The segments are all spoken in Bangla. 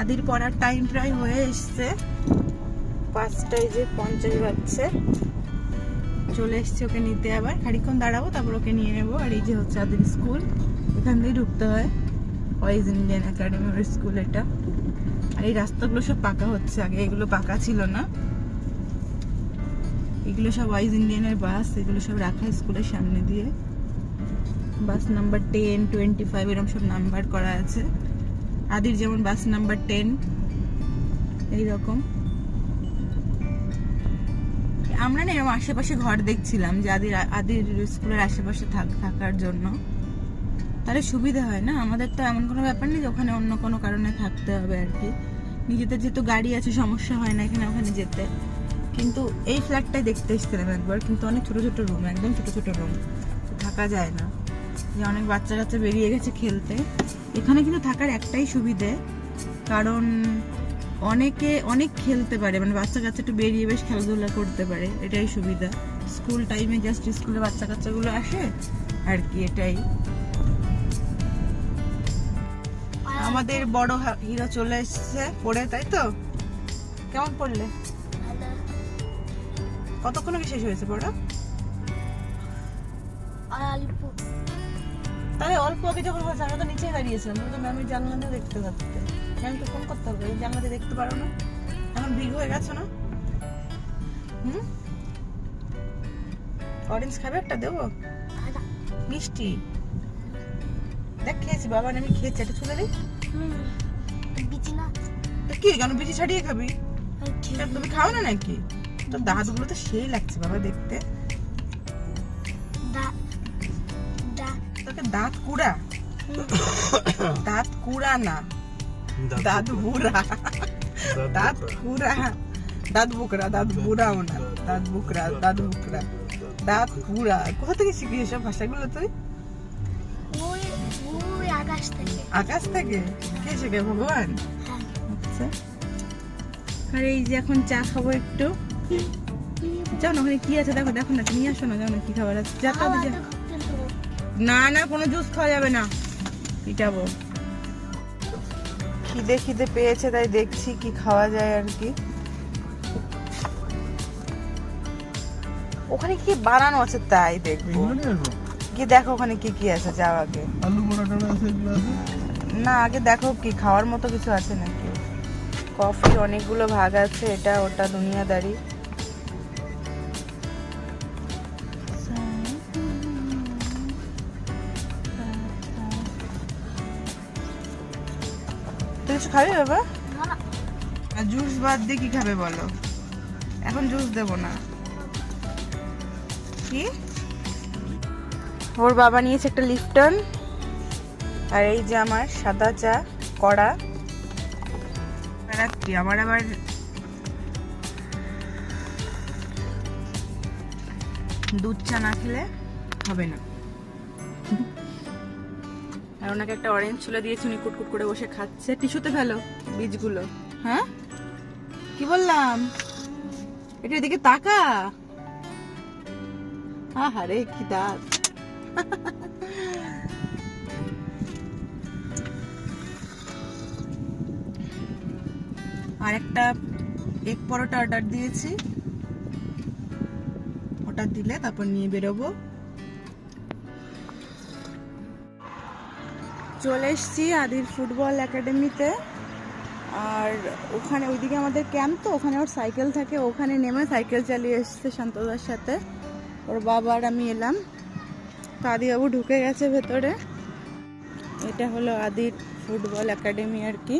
আদির পড়ার টাইম প্রায় হয়ে এসছে। পাঁচটায় যে পঞ্চাশ বাজছে। চলে এসছে ওকে নিতে আবার। খানিকক্ষণ দাঁড়াবো, তারপর ওকে নিয়ে নেব। আর এই যে হচ্ছে আদির স্কুল এখান দিয়ে ঢুকতে হয়। ওয়াইজ ইন্ডিয়ান একাডেমি ওর স্কুল এটা। আর এই রাস্তাগুলো সব পাকা হচ্ছে আগে। এগুলো পাকা ছিল না। এগুলো সব ওয়াইজ ইন্ডিয়ানের বাস এগুলো সব রাখা স্কুলের সামনে দিয়ে। Bus number ten twenty five এরকম সব নাম্বার করা আছে। আদির যেমন বাস নাম্বার টেন এইরকম। আমরা না এরকম আশেপাশে ঘর দেখছিলাম যে আদির আদির স্কুলের আশেপাশে থাক, থাকার জন্য। তাহলে সুবিধা হয় না? আমাদের তো এমন কোনো ব্যাপার নেই যে ওখানে অন্য কোনো কারণে থাকতে হবে আর কি। নিজেদের যেহেতু গাড়ি আছে, সমস্যা হয় না এখানে, ওখানে যেতে। কিন্তু এই ফ্ল্যাটটাই দেখতে এসেছিলাম একবার, কিন্তু অনেক ছোট ছোট রুম একদম ছোট ছোট রুম থাকা যায় না। যে অনেক বাচ্চা কাচ্চা বেরিয়ে গেছে খেলতে। এখানে কিন্তু থাকার একটাই সুবিধে, কারণ অনেকে, অনেক খেলতে পারে মানে বাচ্চা কাচ্চা একটু বেরিয়ে বেশ খেলাধুলা করতে পারে, এটাই সুবিধা। স্কুল টাইমে জাস্ট স্কুলে বাচ্চা কাচ্চাগুলো আসে, আর কি এটাই। আমাদের বড় হিরো চলে এসেছে পড়ে, তাই তো? কেমন পড়লে? কতক্ষণ আগে শেষ হয়েছে পড়া? অল্প তাহলে অল্প আগে যখন হয়েছে আমরা তো নিচে দাঁড়িয়েছিলাম তো ম্যামের জানলা দিয়ে দেখতে পাচ্তে ম্যাম তো ফোন করতে হবে জানলা দিয়ে দেখতে পারো না। এখন বিগ হয়ে গেছো না? হুম? অরেঞ্জ খাবে একটা দেবো? মিষ্টি। দেখ খেয়েছি বাবা আর আমি খেয়েছি একটা ছুলে দিই তো কি কেন বিচি ছাড়িয়ে খাবি? তুমি খাও না নাকি? তো দাঁতগুলো তো সেই লাগছে বাবা দেখতে। তোকে দাঁত কুড়া। দাঁত কুড়া না। দাঁত বুড়া। দাঁত কুড়া। দাঁত বুকরা দাঁত বুড়াও না। দাঁত বুকরা দাঁত বুকরা। দাঁত কুড়া। কোথা থেকে শিখি এসব ভাষাগুলো তুই? ওই ওই আকাশ থেকে। আকাশ থেকে? কে শেখে ভগবান? হ্যাঁ। আচ্ছা। আর এই যে এখন চা খাব একটু। যাও না ওখানে কি আছে? দেখো দেখো না নিয়ে আসো না যাও না কি খাবার আছে। যা তো যা। না না কোনো জুস খাওয়া যাবে না। পিটাবো। খিদে খিদে পেয়েছে তাই দেখছি কি খাওয়া যায় আর কি। ওখানে কি বানানো আছে তাই দেখব। কি দেখো ওখানে কি কি আছে যাও আগে। আলু পরোটা আছে আছে? না আগে দেখো কি খাওয়ার মতো কিছু আছে নাকি? কফি অনেকগুলো ভাগ আছে এটা ওটা দুনিয়াদারি। তুই কিছু খাবি বাবা? আর জুস বাদ দিয়ে কি খাবে বলো? এখন জুস দেবো না। কি? ওর বাবা নিয়েছে একটা লিফটন আর এই যে আমার সাদা চা কড়া। কি আমার আবার দুধ চা না খেলে হবে না। আর ওনাকে একটা অরেঞ্জ ছুলে দিয়েছি, উনি কুটকুট করে বসে খাচ্ছে। টিস্যুতে ফেলো বীজগুলো। হ্যাঁ? কি বললাম? এটা এদিকে তাকা। আহারে, কি দাঁত আর একটা এক পরোটা অর্ডার দিয়েছি। ওটা দিলে তারপর নিয়ে বেরোবো। চলে এসছি আদির ফুটবল একাডেমিতে। আর ওখানে ওইদিকে আমাদের ক্যাম্প তো, ওখানে ওর সাইকেল থাকে, ওখানে নেমে সাইকেল চালিয়ে এসছে শান্তদার সাথে। ওর বাবা আর আমি এলাম। তো আদিবাবু ঢুকে গেছে ভেতরে। এটা হলো আদির ফুটবল একাডেমি আর কি।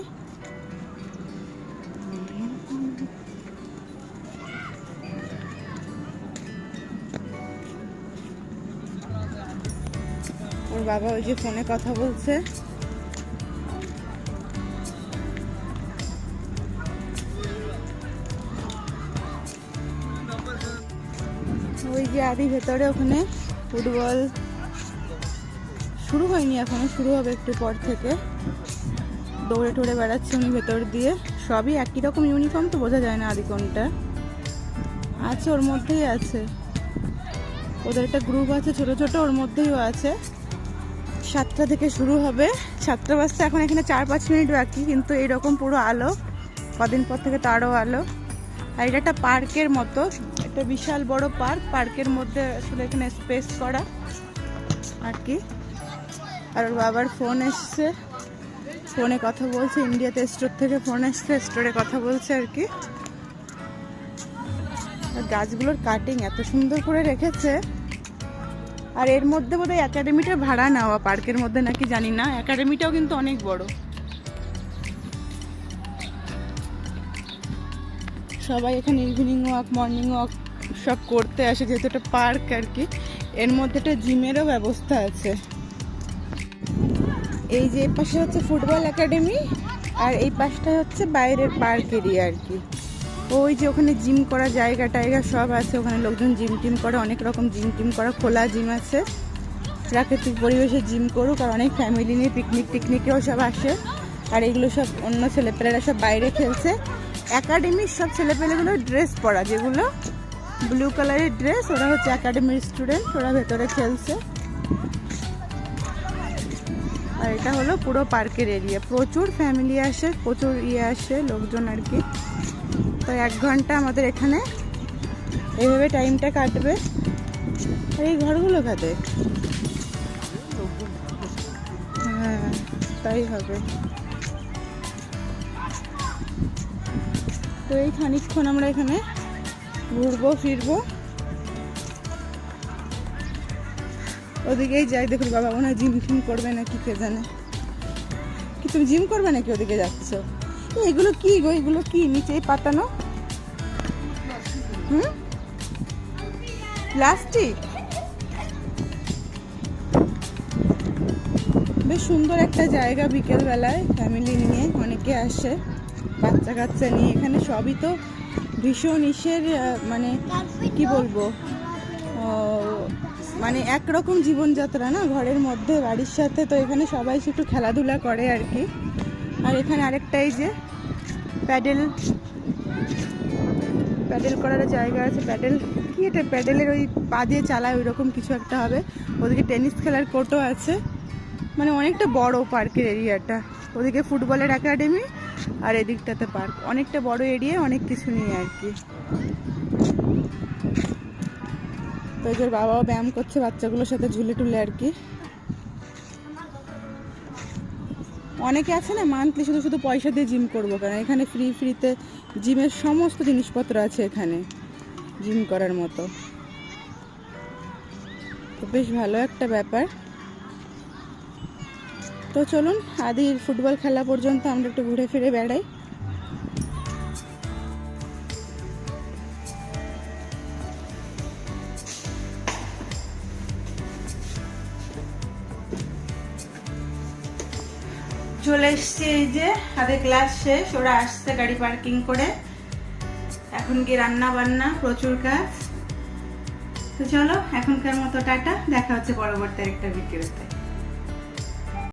ওর বাবা ওই যে ফোনে কথা বলছে। ওই যে আদি ভেতরে ওখানে ফুটবল শুরু হয়নি এখনও, শুরু হবে একটু পর থেকে। দৌড়ে টোড়ে বেড়াচ্ছে উনি ভেতর দিয়ে। সবই একই রকম ইউনিফর্ম তো বোঝা যায় না আদি কোনটা। আছে ওর মধ্যেই আছে। ওদের একটা গ্রুপ আছে, ছোট ছোট, ওর মধ্যেই আছে। সাতটা থেকে শুরু হবে। সাতটা বাজতে এখন এখানে চার পাঁচ মিনিট বাকি, কিন্তু এরকম পুরো আলো। কদিন পর থেকে তো আরও আলো। আর এটা একটা পার্কের মতো, একটা বিশাল বড় পার্ক। পার্কের মধ্যে আসলে এখানে স্পেস করা। আর কি। আর ওর বাবার ফোন এসছে। ফোনে কথা বলছে ইন্ডিয়াতে স্টোর থেকে ফোন এসছে স্টোরে কথা বলছে আর কি। গাছগুলোর কাটিং এত সুন্দর করে রেখেছে। আর এর মধ্যে বোধহয় একাডেমিটা ভাড়া নেওয়া পার্কের মধ্যে নাকি জানি না একাডেমিটাও কিন্তু অনেক বড়। সবাই এখানে ইভিনিং ওয়াক মর্নিং ওয়াক সব করতে আসে, যেহেতু একটা পার্ক আর কি। এর মধ্যে একটা জিমেরও ব্যবস্থা আছে। এই যে পাশে হচ্ছে ফুটবল একাডেমি আর এই পাশটা হচ্ছে বাইরের পার্ক এরিয়া আর কি। ওই যে ওখানে জিম করা জায়গা টায়গা সব আছে, ওখানে লোকজন জিম টিম করে, অনেক রকম জিম টিম করা, খোলা জিম আছে। প্রাকৃতিক পরিবেশে জিম করুক আর অনেক ফ্যামিলি নিয়ে পিকনিক টিকনিকেও সব আসে। আর এগুলো সব অন্য ছেলেপেলেরা সব বাইরে খেলছে। একাডেমির সব ছেলেপেলেগুলো ড্রেস পরা, যেগুলো ব্লু কালারের ড্রেস ওরা হচ্ছে একাডেমির স্টুডেন্ট ওরা ভেতরে খেলছে। আর এটা হলো পুরো পার্কের এরিয়া প্রচুর ফ্যামিলি আসে, প্রচুর ইয়ে আসে, লোকজন আর কি। তো এক ঘণ্টা আমাদের এখানে। এইভাবে টাইমটা কাটবে। আর এই ঘরগুলো কাটে হ্যাঁ তাই হবে। তো এই খানিকক্ষণ আমরা এখানে ঘুরবো, ফিরবো। ওদিকেই যাই, দেখুন বাবা, মনে হয় জিম ফিম করবে নাকি কে জানে। কি তুমি জিম করবে নাকি ওদিকে যাচ্ছ? এগুলো কি গো? এগুলো কি নিচে পাতানো? হুম? প্লাস্টিক বেশ সুন্দর একটা জায়গা বিকেল বেলায় ফ্যামিলি নিয়ে, অনেকে আসে বাচ্চা কাচ্চা নিয়ে। এখানে সবই তো ভীষণ ইসের মানে কি বলব মানে একরকম জীবনযাত্রা না? ঘরের মধ্যে, বাড়ির সাথে তো এখানে সবাই একটু খেলাধুলা করে আর কি। আর এখানে আরেকটা এই যে, প্যাডেল প্যাডেল করার জায়গা আছে। প্যাডেল কি এটা? প্যাডেলের ওই পা দিয়ে চালায় ওই রকম কিছু একটা হবে। ওদিকে টেনিস খেলার কোর্টও আছে। মানে অনেকটা বড় পার্কের এরিয়াটা। ওদিকে ফুটবলের একাডেমি আর এদিকটাতে পার্ক। অনেকটা বড় এরিয়া, অনেক কিছু নিয়ে আর কি। তো ওর বাবাও ব্যায়াম করছে, বাচ্চাগুলোর সাথে ঝুলে টুলে আর কি। অনেকে আছে না মান্থলি শুধু শুধু পয়সা দিয়ে জিম করব কেন? এখানে ফ্রি ফ্রিতে জিমের সমস্ত জিনিসপত্র আছে এখানে, জিম করার মতো। তো বেশ ভালো একটা ব্যাপার। তো চলুন, আদির ফুটবল খেলা পর্যন্ত আমরা একটু ঘুরে ফিরে বেড়াই। চলে এসছি এই যে হাতে ক্লাস শেষ, ওরা আসছে গাড়ি পার্কিং করে। এখন কি রান্না বান্না, প্রচুর কাজ। তো চলো, এখনকার মতো টাটা, দেখা হচ্ছে পরবর্তী একটা ভিডিওতে